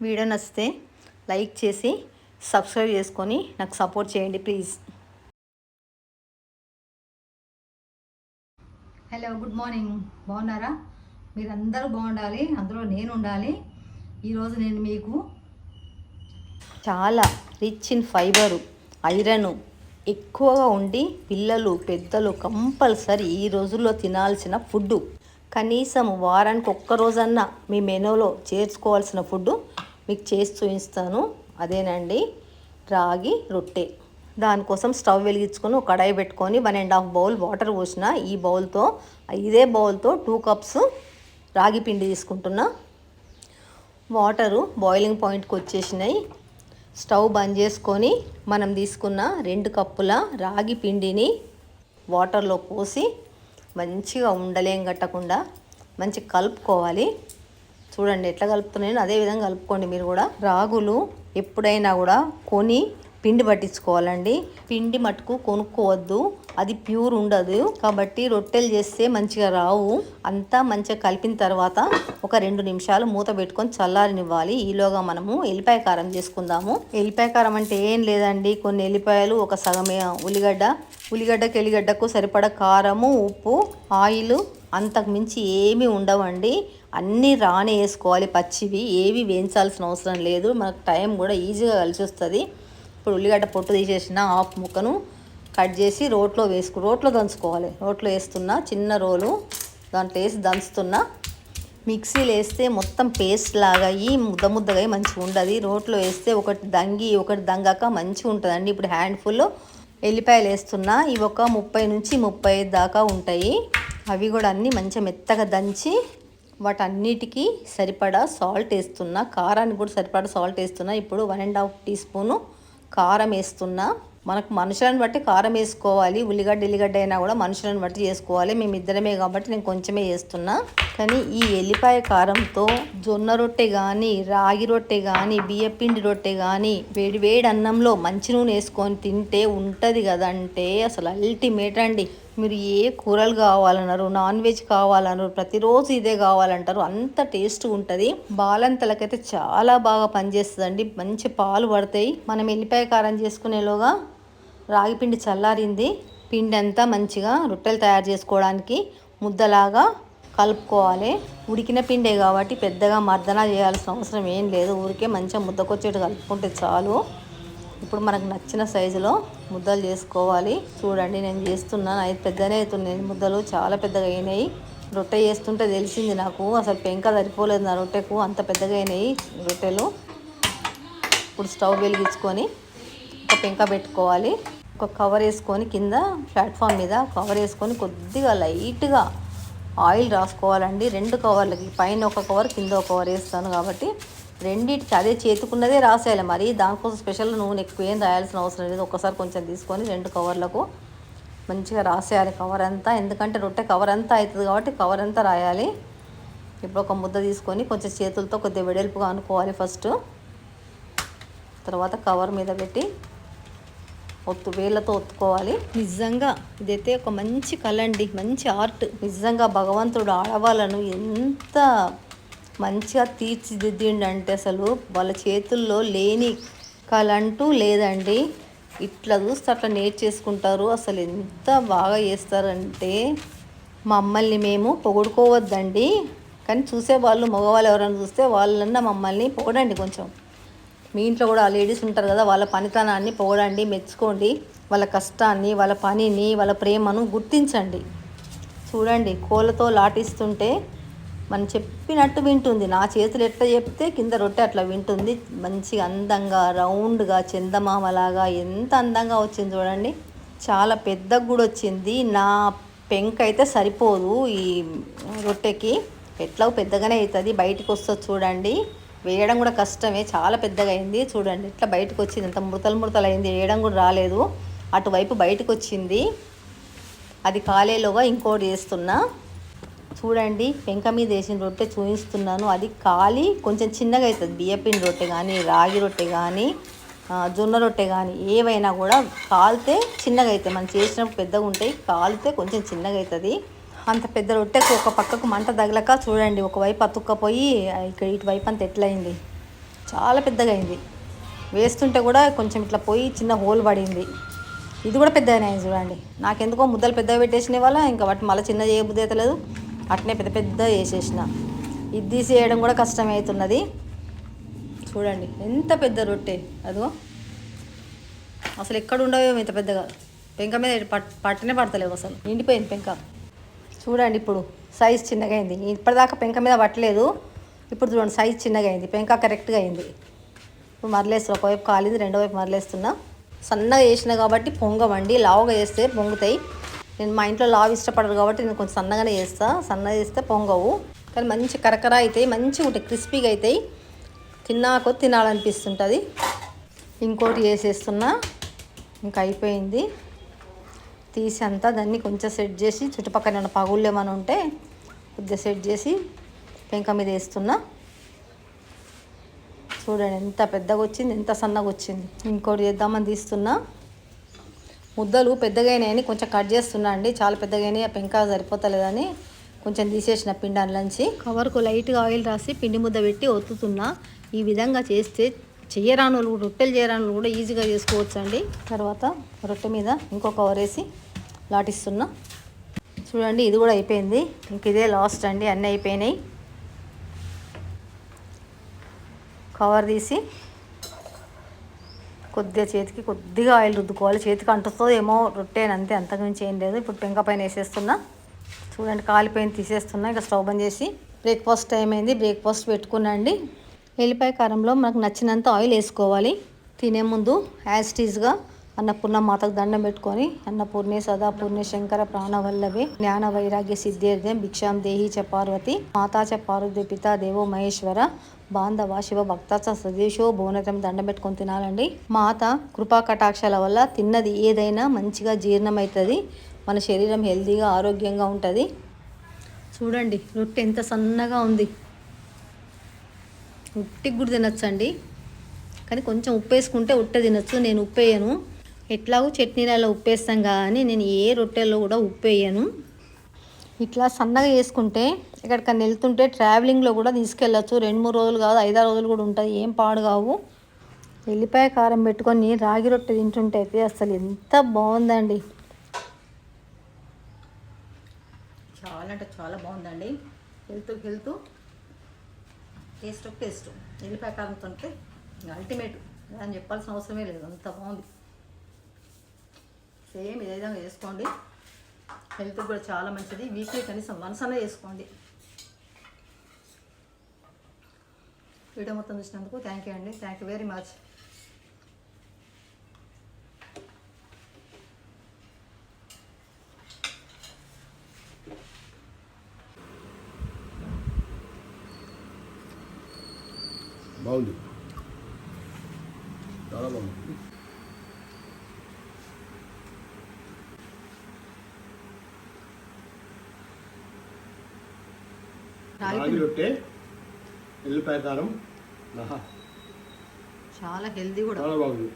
Video నచ్చితే like చేసి subscribe చేసుకొని నాకు సపోర్ట్ చేయండి ప్లీజ్. Hello good morning. బాగున్నారా? మీరందరూ బాగుండాలి అందులో నేను ఉండాలి. ఈరోజు నేను మీకు చాలా రిచ్ ఇన్ ఫైబరు ఐరన్ ఎక్కువగా ఉండి పిల్లలు పెద్దలు కంపల్సరీ ఈ రోజుల్లో తినాల్సిన ఫుడ్ కనీసం వారానికి ఒక్క రోజన్నా మీ మెనూలో చేర్చుకోవాల్సిన ఫుడ్ మీకు చేసి చూపిస్తాను. అదేనండి. రాగి రొట్టె. దానికోసం స్టవ్ వెలిగించుకొని ఒక కడాయి పెట్టుకొని one and half bowl water పోసిన ఈ బౌల్తో ఇదే బౌల్తో టూ కప్స్ రాగి పిండి తీసుకుంటున్నా. వాటరు బాయిలింగ్ పాయింట్కి వచ్చేసినాయి. స్టవ్ బంద్ చేసుకొని మనం తీసుకున్న రెండు కప్పుల రాగి పిండిని వాటర్లో పోసి మంచిగా ఉండలేం కట్టకుండా మంచి కలుపుకోవాలి. చూడండి ఎట్లా కలుపుతున్నాను అదే విధంగా కలుపుకోండి మీరు కూడా. రాగులు ఎప్పుడైనా కూడా కొని పిండి పట్టించుకోవాలండి. పిండి మటుకు కొనుక్కోవద్దు. అది ప్యూర్ ఉండదు. కాబట్టి రొట్టెలు చేస్తే మంచిగా రావు. అంతా మంచిగా కలిపిన తర్వాత ఒక రెండు నిమిషాలు మూత పెట్టుకొని చల్లారనివ్వాలి. ఈలోగా మనము ఎల్లిపాయ కారం చేసుకుందాము. ఎల్లిపాయ కారం అంటే ఏం లేదండి. కొన్ని ఎల్లిపాయలు ఒక సగమే ఉల్లిగడ్డ. ఉల్లిగడ్డకు ఎల్లిగడ్డకు సరిపడ కారము ఉప్పు ఆయిల్ అంతకుమించి ఏమీ ఉండవండి. అన్నీ రానే వేసుకోవాలి. పచ్చివి ఏవి వేయించాల్సిన అవసరం లేదు. మనకు టైం కూడా ఈజీగా కలిసి వస్తుంది ఇప్పుడు ఉల్లిగడ్డ పొట్టు తీసేసిన హాఫ్ ముక్కను కట్ చేసి రోట్లో వేసుకు రోట్లో దంచుకోవాలి. రోట్లో వేస్తున్నా చిన్న రోలు దాంట్లో వేసి దంచుతున్నా మిక్సీలో వేస్తే మొత్తం పేస్ట్ లాగా అయ్యి ముద్ద ముద్దగా అయ్యి మంచిగా ఉండదు. రోట్లో వేస్తే ఒకటి దంగి ఒకటి దంగాక మంచిగా ఉంటుందండి. ఇప్పుడు హ్యాండ్ఫుల్ ఎల్లిపాయలు వేస్తున్నా ఇవి ఒక ముప్పై నుంచి ముప్పై దాకా ఉంటాయి. అవి కూడా అన్నీ మంచిగా మెత్తగా దంచి వాటన్నిటికీ సరిపడా సాల్ట్ వేస్తున్నా. కారానికి కూడా సరిపడా సాల్ట్ వేస్తున్నా. ఇప్పుడు one and half teaspoon కారం వేస్తున్నా. మనకు మనుషులను బట్టి కారం వేసుకోవాలి. ఉల్లిగడ్డ ఎల్లిగడ్డ అయినా కూడా మనుషులను బట్టి చేసుకోవాలి. మేము ఇద్దరమే కాబట్టి నేను కొంచెమే చేస్తున్నా కానీ ఈ ఎల్లిపాయ కారంతో జొన్న రొట్టె కానీ రాగి రొట్టె కానీ బియ్యపిండి రొట్టె కానీ వేడి వేడి అన్నంలో మంచి నూనె వేసుకొని తింటే ఉంటుంది కదంటే అసలు అల్టిమేట్ అండి. మీరు ఏ కూరలు కావాలన్నారు నాన్ వెజ్ కావాలన్నారు ప్రతిరోజు ఇదే కావాలంటారు అంత టేస్ట్ ఉంటుంది. బాలంతలకైతే చాలా బాగా పనిచేస్తుందండి. మంచి పాలు పడతాయి. మనం ఎల్లిపాయ కారం చేసుకునేలోగా రాగి పిండి చల్లారింది. పిండి అంతా మంచిగా రొట్టెలు తయారు చేసుకోవడానికి ముద్దలాగా కలుపుకోవాలి. ఉడికిన పిండే కాబట్టి పెద్దగా మర్దన చేయాల్సిన అవసరం ఏం లేదు. ఊరికే మంచిగా ముద్దకొచ్చేట్టు కలుపుకుంటే చాలు. ఇప్పుడు మనకు నచ్చిన సైజులో ముద్దలు చేసుకోవాలి. చూడండి నేను చేస్తున్నాను. అయితే పెద్దనే అవుతున్నాయి. ముద్దలు చాలా పెద్దగా అయినాయి. రొట్టె చేస్తుంటే తెలిసింది నాకు. అసలు పెంక సరిపోలేదు నా రొట్టెకు. అంత పెద్దగా అయినాయి రొట్టెలు. ఇప్పుడు స్టవ్ వెలిగించుకొని ఒక పెంక పెట్టుకోవాలి. ఒక కవర్ వేసుకొని కింద ప్లాట్ఫామ్ మీద కవర్ వేసుకొని కొద్దిగా లైట్గా ఆయిల్ రాసుకోవాలండి. రెండు కవర్లకి. పైన ఒక కవర్ కింద ఒక కవర్ వేస్తాను కాబట్టి రెండింటికి అదే చేతుకున్నదే రాసేయాలి. మరి దానికోసం స్పెషల్ నూనె ఎక్కువ ఏం రాయాల్సిన అవసరం లేదు. ఒకసారి కొంచెం తీసుకొని రెండు కవర్లకు మంచిగా రాసేయాలి. కవర్ అంతా ఎందుకంటే రొట్టె కవర్ అంతా అవుతుంది కాబట్టి కవర్ అంతా రాయాలి. ఇప్పుడు ఒక ముద్ద తీసుకొని కొంచెం చేతులతో కొద్దిగా వెడల్పుగా అనుకోవాలి ఫస్ట్ తర్వాత కవర్ మీద పెట్టి ఒత్తు వేళ్ళతో ఒత్తుకోవాలి. నిజంగా ఇదైతే ఒక మంచి కళ అండి. మంచి ఆర్ట్ నిజంగా భగవంతుడు ఆడవాళ్ళను ఎంత మంచిగా తీర్చిదిద్దిండంటే అసలు వాళ్ళ చేతుల్లో లేని కళ లేదండి. ఇట్లా చూస్తే అట్లా నేర్చేసుకుంటారు. అసలు ఎంత బాగా చేస్తారంటే మమ్మల్ని మేము పొగుడుకోవద్దండి. కానీ చూసే వాళ్ళు మగవాళ్ళు ఎవరైనా చూస్తే వాళ్ళన్నా మమ్మల్ని పొగడండి కొంచెం. మీ ఇంట్లో కూడా లేడీస్ ఉంటారు కదా వాళ్ళ పనితనాన్ని పొగడండి మెచ్చుకోండి. వాళ్ళ కష్టాన్ని వాళ్ళ పనిని వాళ్ళ ప్రేమను గుర్తించండి. చూడండి కోళ్ళతో లాటిస్తుంటే మనం చెప్పినట్టు వింటుంది. నా చేతులు ఎట్లా చెప్తే కింద రొట్టె అట్లా వింటుంది. మంచిగా అందంగా రౌండ్గా చందమామలాగా ఎంత అందంగా వచ్చింది చూడండి. చాలా పెద్ద కూడా వచ్చింది. నా పెంక అయితే సరిపోదు ఈ రొట్టెకి. ఎట్లా పెద్దగానే అవుతుంది. బయటకు వస్తుంది చూడండి. వేయడం కూడా కష్టమే. చాలా పెద్దగా అయింది చూడండి. ఇట్లా బయటకు వచ్చింది? ఇంత ముడతలు ముడతలు అయింది. వేయడం కూడా రాలేదు. అటువైపు బయటకు వచ్చింది. అది కాలేలోగా ఇంకోటి వేస్తున్నా చూడండి పెంక మీద వేసిన రొట్టె చూపిస్తున్నాను. అది కాలి కొంచెం చిన్నగా అవుతుంది. బియ్యపిన్ రొట్టె కానీ రాగి రొట్టె కానీ జొన్న రొట్టె కానీ ఏవైనా కూడా కాలితే చిన్నగా అవుతాయి. మనం చేసినప్పుడు పెద్దగా ఉంటాయి కాలితే కొంచెం చిన్నగా అవుతుంది. అంత పెద్ద రొట్టెకు ఒక పక్కకు మంట తగలక చూడండి ఒకవైపు అతుక్కపోయి ఇక్కడ ఇటువైపు అంత ఎట్లయింది? చాలా పెద్దగా అయింది. వేస్తుంటే కూడా కొంచెం ఇట్లా పోయి చిన్న హోల్ పడింది. ఇది కూడా పెద్దగానే అయింది చూడండి. నాకెందుకో ముద్దలు పెద్దగా పెట్టేసిన వాళ్ళ ఇంకా వాటి మళ్ళీ చిన్న చేయబుద్ధి అవుతలేదు. అట్నే పెద్ద పెద్ద వేసేసిన ఇది తీసేయడం కూడా కష్టమవుతున్నది చూడండి ఎంత పెద్ద రొట్టె అదో. అసలు ఎక్కడ ఉండవేమో ఇంత పెద్దగా. పెంక మీద పట్ పట్టనే పడతలేవు అసలు. నిండిపోయింది పెంక. చూడండి ఇప్పుడు సైజ్ చిన్నగా అయింది ఇప్పటిదాకా పెంక మీద పట్టలేదు. ఇప్పుడు చూడండి సైజ్ చిన్నగా అయింది పెంక కరెక్ట్గా అయింది. ఇప్పుడు మరలేస్తున్నా. ఒకవైపు కాలింది రెండో వైపు మరలేస్తున్నా. సన్నగా చేసిన కాబట్టి పొంగవండి లావుగా చేస్తే పొంగుతాయి. నేను మా ఇంట్లో లావు ఇష్టపడరు కాబట్టి నేను కొంచెం సన్నగానే చేస్తాను సన్నగా చేస్తే పొంగవు. కానీ మంచి కరకర అవుతాయి మంచిగా ఉంటాయి క్రిస్పీగా అవుతాయి తిన్నాకో తినాలనిపిస్తుంటుంది. ఇంకోటి వేసేస్తున్నా ఇంకా అయిపోయింది. తీసి అంతా దాన్ని కొంచెం సెట్ చేసి చుట్టుపక్కల ఉన్న పగుళ్ళు ఏమైనా ఉంటే కొద్దిగా సెట్ చేసి పెంక మీద వేస్తున్నా. చూడండి ఎంత పెద్దగా వచ్చింది ఎంత సన్నగా వచ్చింది. ఇంకోటి చేద్దామని తీస్తున్నా. ముద్దలు పెద్దగా అయినాయని కొంచెం కట్ చేస్తున్నా అండి. చాలా పెద్దగా అయినాయి ఆ పెంక సరిపోతలేదని కొంచెం తీసేసిన పిండి అందులోంచి కవర్కు లైట్గా ఆయిల్ రాసి పిండి ముద్ద పెట్టి ఒత్తుతున్నా. ఈ విధంగా చేస్తే చేయరాను రొట్టెలు చేయరాను కూడా ఈజీగా చేసుకోవచ్చు అండి తర్వాత రొట్టె మీద ఇంకో కవర్ వేసి లాటిస్తున్నా. చూడండి ఇది కూడా అయిపోయింది. ఇంక ఇదే లాస్ట్ అండి అన్నీ అయిపోయినాయి. కవర్ తీసి కొద్దిగా చేతికి కొద్దిగా ఆయిల్ రుద్దుకోవాలి. చేతికి అంటుతుందో ఏమో రొట్టె అంతే అంతకుమించి ఏం లేదు. ఇప్పుడు పెంక పైన వేసేస్తున్నా. చూడండి కాలిపోయిన తీసేస్తున్నా. ఇక స్టవ్ బంద్ చేసి బ్రేక్ఫాస్ట్ టైం అయింది. బ్రేక్ఫాస్ట్ పెట్టుకున్నాండి ఎల్లిపాయ కారంలో మనకు నచ్చినంత ఆయిల్ వేసుకోవాలి. తినే ముందు యాజ్ టీజ్గా అన్నపూర్ణ మాతకు దండం పెట్టుకొని అన్నపూర్ణే సదా పూర్ణే శంకర ప్రాణవల్లభే జ్ఞాన వైరాగ్య సిద్ధేర్థం భిక్షాం దేహి చ పార్వతి మాతా చ పార్వతి పితా దేవో మహేశ్వర బాంధవ శివ భక్త సదేశో భువనతం దండం పెట్టుకొని తినాలండి. మాత కృపా కటాక్షాల వల్ల తిన్నది ఏదైనా మంచిగా జీర్ణమవుతుంది మన శరీరం హెల్తీగా ఆరోగ్యంగా ఉంటుంది. చూడండి రొట్టె ఎంత సన్నగా ఉంది. ఉట్టికి కూడా తినచ్చండి. కానీ కొంచెం ఉప్పు వేసుకుంటే ఉట్ట తినచ్చు నేను ఉప్పు వేయను. ఎట్లాగో చట్నీలలో ఉప్పు వేస్తాం కానీ నేను ఏ రొట్టెల్లో కూడా ఉప్పు వేయను ఇట్లా సన్నగా వేసుకుంటే ఎక్కడికన్నా వెళ్తుంటే ట్రావెలింగ్లో కూడా తీసుకెళ్ళచ్చు. రెండు మూడు రోజులు కాదు ఐదారు రోజులు కూడా ఉంటుంది. ఏం పాడు కావు. ఎల్లిపాయ కారం పెట్టుకొని రాగి రొట్టె తింటుంటే అయితే అసలు ఎంత బాగుందండి. చాలా అంటే చాలా బాగుందండి. Health health. Taste taste. ఎల్లిపాయ కారంతో ఉంటే అల్టిమేట్ అని చెప్పాల్సిన అవసరమే లేదు. అంత బాగుంది. సేమ్ ఇదే విధంగా చేసుకోండి. హెల్త్ కూడా చాలా మంచిది. వీక్లీ కనీసం వన్స్ అనే చేసుకోండి. వీడియో మొత్తం చూసినందుకు థ్యాంక్ యూ అండి. థ్యాంక్ యూ వెరీ మచ్ బాగుంది. చాలా బాగుంది. రాగి రాగి రొట్టె ఎల్లిపాయ కారం ఆహా, చాలా హెల్తీ కూడా. చాలా బాగుంది.